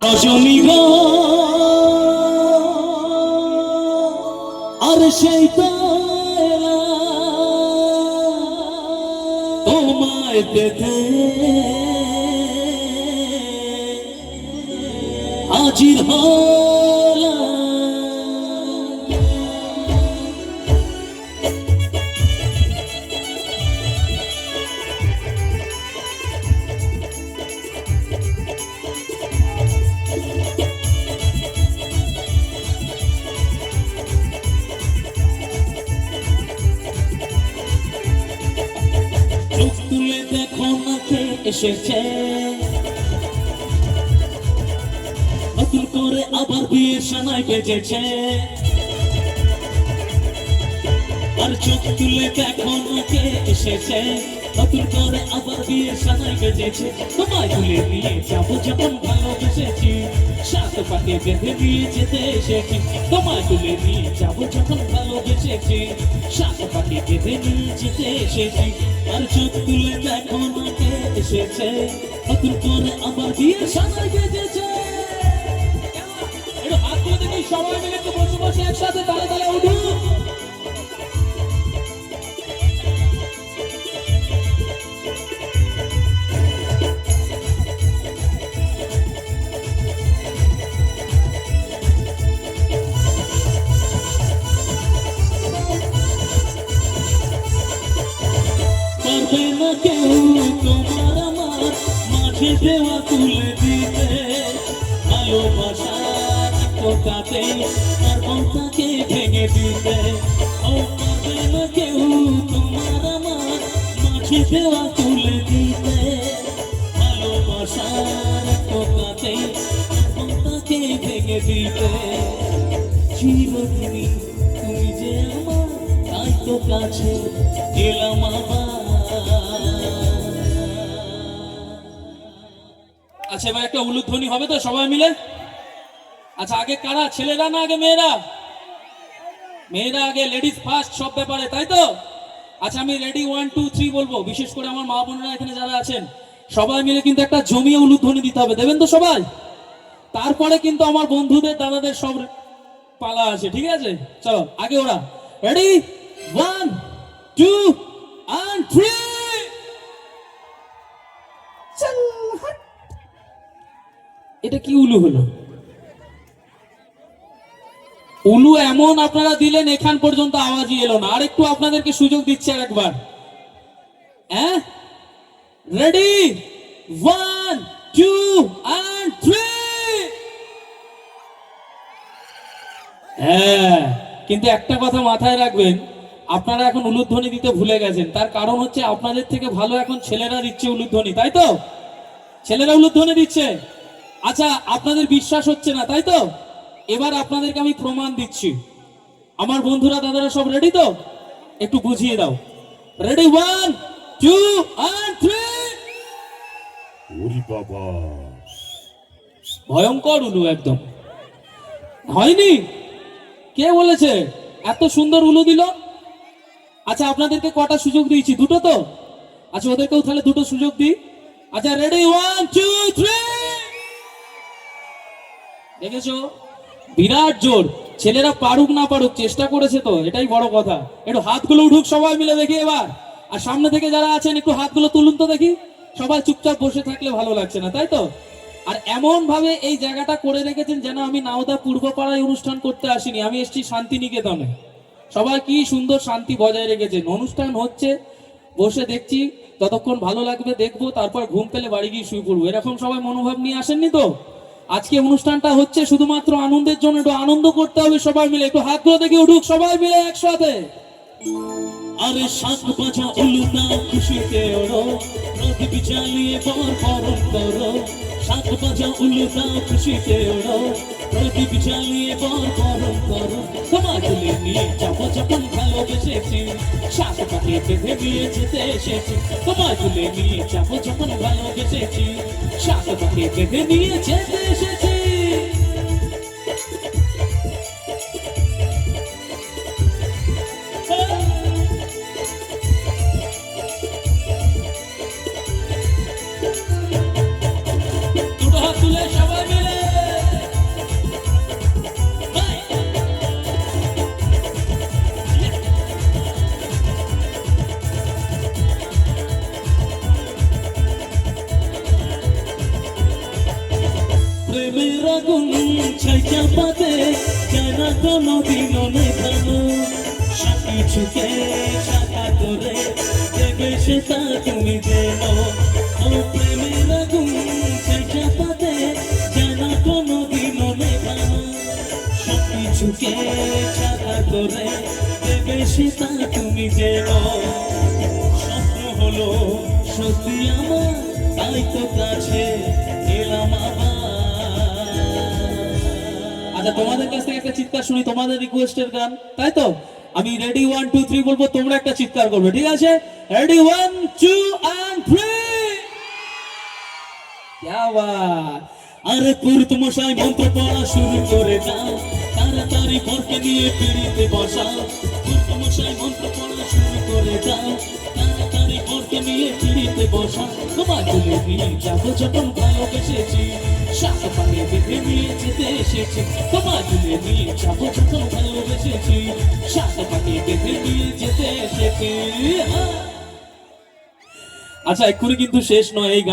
রজনী গো আর সেই তোমায় পেতে হাজির হলাম এসেছে নতুন করে আবার বিয়ের সানায় বেজেছে আর চোখ তুলে দেখো কে এসেছে। নতুন করে আবার বিয়ের সানায় বেজেছে তোমায় তুলে নিয়ে যাব যখন ভালোবেসেছি। সাত পাকে বেঁধে যেতে এসেছি তোমায় তুলে নিয়ে যাব যখন ভালোবেসেছি সাত পাকে বেঁধে নিয়ে যেতে এসেছি আর চোখ তুলে দেখো না কে এসেছে। নতুন করে আবার হাত তুলে দেখি, সবাই মিলে বসে বসে একসাথে তালে তালে উঠুন। মাঝে দেওয়া তুলে দিতে ভালোবাসার টোকাতে, আর মনটাকে ভেঙে দিতে ও পারবে না কেউ তোমার আমার মাঝে দেওয়া তুলে দিতে ভালোবাসার টোকাতে, আর মনটাকে ভেঙে দিতে চিরদিনই তুমি যে আমার, তাই তো কাছে এলাম আবার। আচ্ছা এবার একটা উলুধ্বনি হবে তো সবাই মিলে? আচ্ছা আগে কারা? ছেলেরা না আগে মেয়েরা? মেয়েরা আগে লেডিস ফার্স্ট সব ব্যাপারে, তাই তো? আচ্ছা আমি রেডি ওয়ান টু থ্রি বলব। বিশেষ করে আমার মা বোনেরা এখানে যারা আছেন, সবাই মিলে কিন্তু একটা জমিয়ে উলুধ্বনি দিতে হবে। দেবেন তো সবাই? তারপরে কিন্তু আমার বন্ধুদের, দাদাদের সব পালা আছে, ঠিক আছে? চলো, আগে ওরা। রেডি ওয়ান টু কি উলু হলো? উলু এমন আপনারা দিলেন, এখান পর্যন্ত আওয়াজই এলো না। আর একটু আপনাদেরকে সুযোগ দিচ্ছে আর একবার। হ্যাঁ? Ready one two and three হ্যাঁ কিন্তু একটা কথা মাথায় রাখবেন, আপনারা এখন উলুধ্বনি দিতে ভুলে গেছেন। তার কারণ হচ্ছে আপনাদের থেকে ভালো এখন ছেলেরা দিচ্ছে উলুধ্বনি তাই তো? ছেলেরা উলুধ্বনি দিচ্ছে। আচ্ছা আপনাদের বিশ্বাস হচ্ছে না তাই তো? এবার আপনাদেরকে আমি প্রমাণ দিচ্ছি। আমার বন্ধুরা দাদারা সব রেডি তো? একটু বুঝিয়ে দাও। রেডি ওয়ান টু থ্রি ওরে বাবা। ভয়ঙ্কর উলু একদম। হয়নি? কে বলেছে? এত সুন্দর উলু দিল? আচ্ছা আপনাদেরকে কটা সুযোগ দিয়েছি দুটো তো? আচ্ছা ওদেরকেও তাহলে দুটো সুযোগ দিই। আচ্ছা রেডি ওয়ান টু থ্রি দেখেছ? বিরাট জোর। ছেলেরা পারুক না পারুক, চেষ্টা করেছে তো, এটাই বড় কথা। একটু হাতগুলো উঠুক সবাই মিলে দেখি এবার। আর সামনে থেকে যারা আছেন, একটু হাতগুলো তুলুন তো দেখি। সবাই চুপচাপ বসে থাকলে ভালো লাগছে না, তাই তো? আর এমন ভাবে এই জায়গাটা করে রেখেছেন যেন আমি নাওদা পূর্বপাড়ায় অনুষ্ঠান করতে আসিনি। আমি এসেছি শান্তিনিকেতনে। সবাই কি সুন্দর শান্তি বজায় রেখেছেন। অনুষ্ঠান হচ্ছে, বসে দেখছি ততক্ষণ ভালো লাগবে দেখব, তারপর ঘুম পেলে বাড়ি গিয়ে শুয়ে পড়ব। এরকম সবাই মনোভাব নিয়ে আসেননি তো? আজকে অনুষ্ঠানটা হচ্ছে শুধুমাত্র আনন্দের জন্য, একটু আনন্দ করতে হবে সবাই মিলে, একটু হাত হাতগুলো দেখে উঠুক সবাই মিলে একসাথে। আরে সাত বাজা উলুদা খুশিতে ওড়ো প্রদীপ জ্বালিয়ে পর পরম করো। সাত বাজা উলুদা খুশিতে ওড়ো প্রদীপ জ্বালিয়ে পর পরম করো। তোমার তুলে নিয়ে যাব যখন ভালোবেসেছি সাত পাখি বেঁধে নিয়ে যেতে এসেছি। তোমার তুলে নিয়ে যাব যখন ভালোবেসেছি সাত পাখি বেঁধে নিয়ে যেতে এসেছি। প্রেমের আগুন ছাইকা পাতে জানা কোনো দিন নেখানো সবকিছুকে ছাকা করে দেবে সেটা তুমি যেন ও প্রেমের আগুন ছাইকা পাতে জানা কোনো দিন নেখানো সবকিছুকে ছাকা করে দেবে সেটা তুমি যেন স্বপ্ন হলো সত্যি আমার, তাই তো কাছে এলাম আবার। আচ্ছা তোমাদের কাছ থেকে একটা চিৎকার শুনি, তোমাদের রিকোয়েস্টের গান। তাই তো? আমি রেডি ওয়ান টু থ্রি বলব, তোমরা একটা চিৎকার করবে, ঠিক আছে? Ready one two and three আরে পুরুত মশাই, মন্ত্র পড়া শুরু করে দাও। তাড়াতাড়ি ঘরকে নিয়ে পিড়িতে বসাও। পুরুত মশাই, মন্ত্র পড়া শুরু করে দাও। তাড়াতাড়ি ঘরকে নিয়ে পিড়িতে বসাও। তোমার তুলে নিয়ে যাব, যখন ভালোবেসেছি। সাত পায়ে বেঁধে নিয়ে যেতে এসেছি। তোমার জুড়ে নিয়ে যাব যখন ভালোবেসেছি। সাত পায়ে বেঁধে নিয়ে যেতে এসেছি। হ্যাঁ। আচ্ছা এক্ষুনি কিন্তু শেষ নয় এই গান।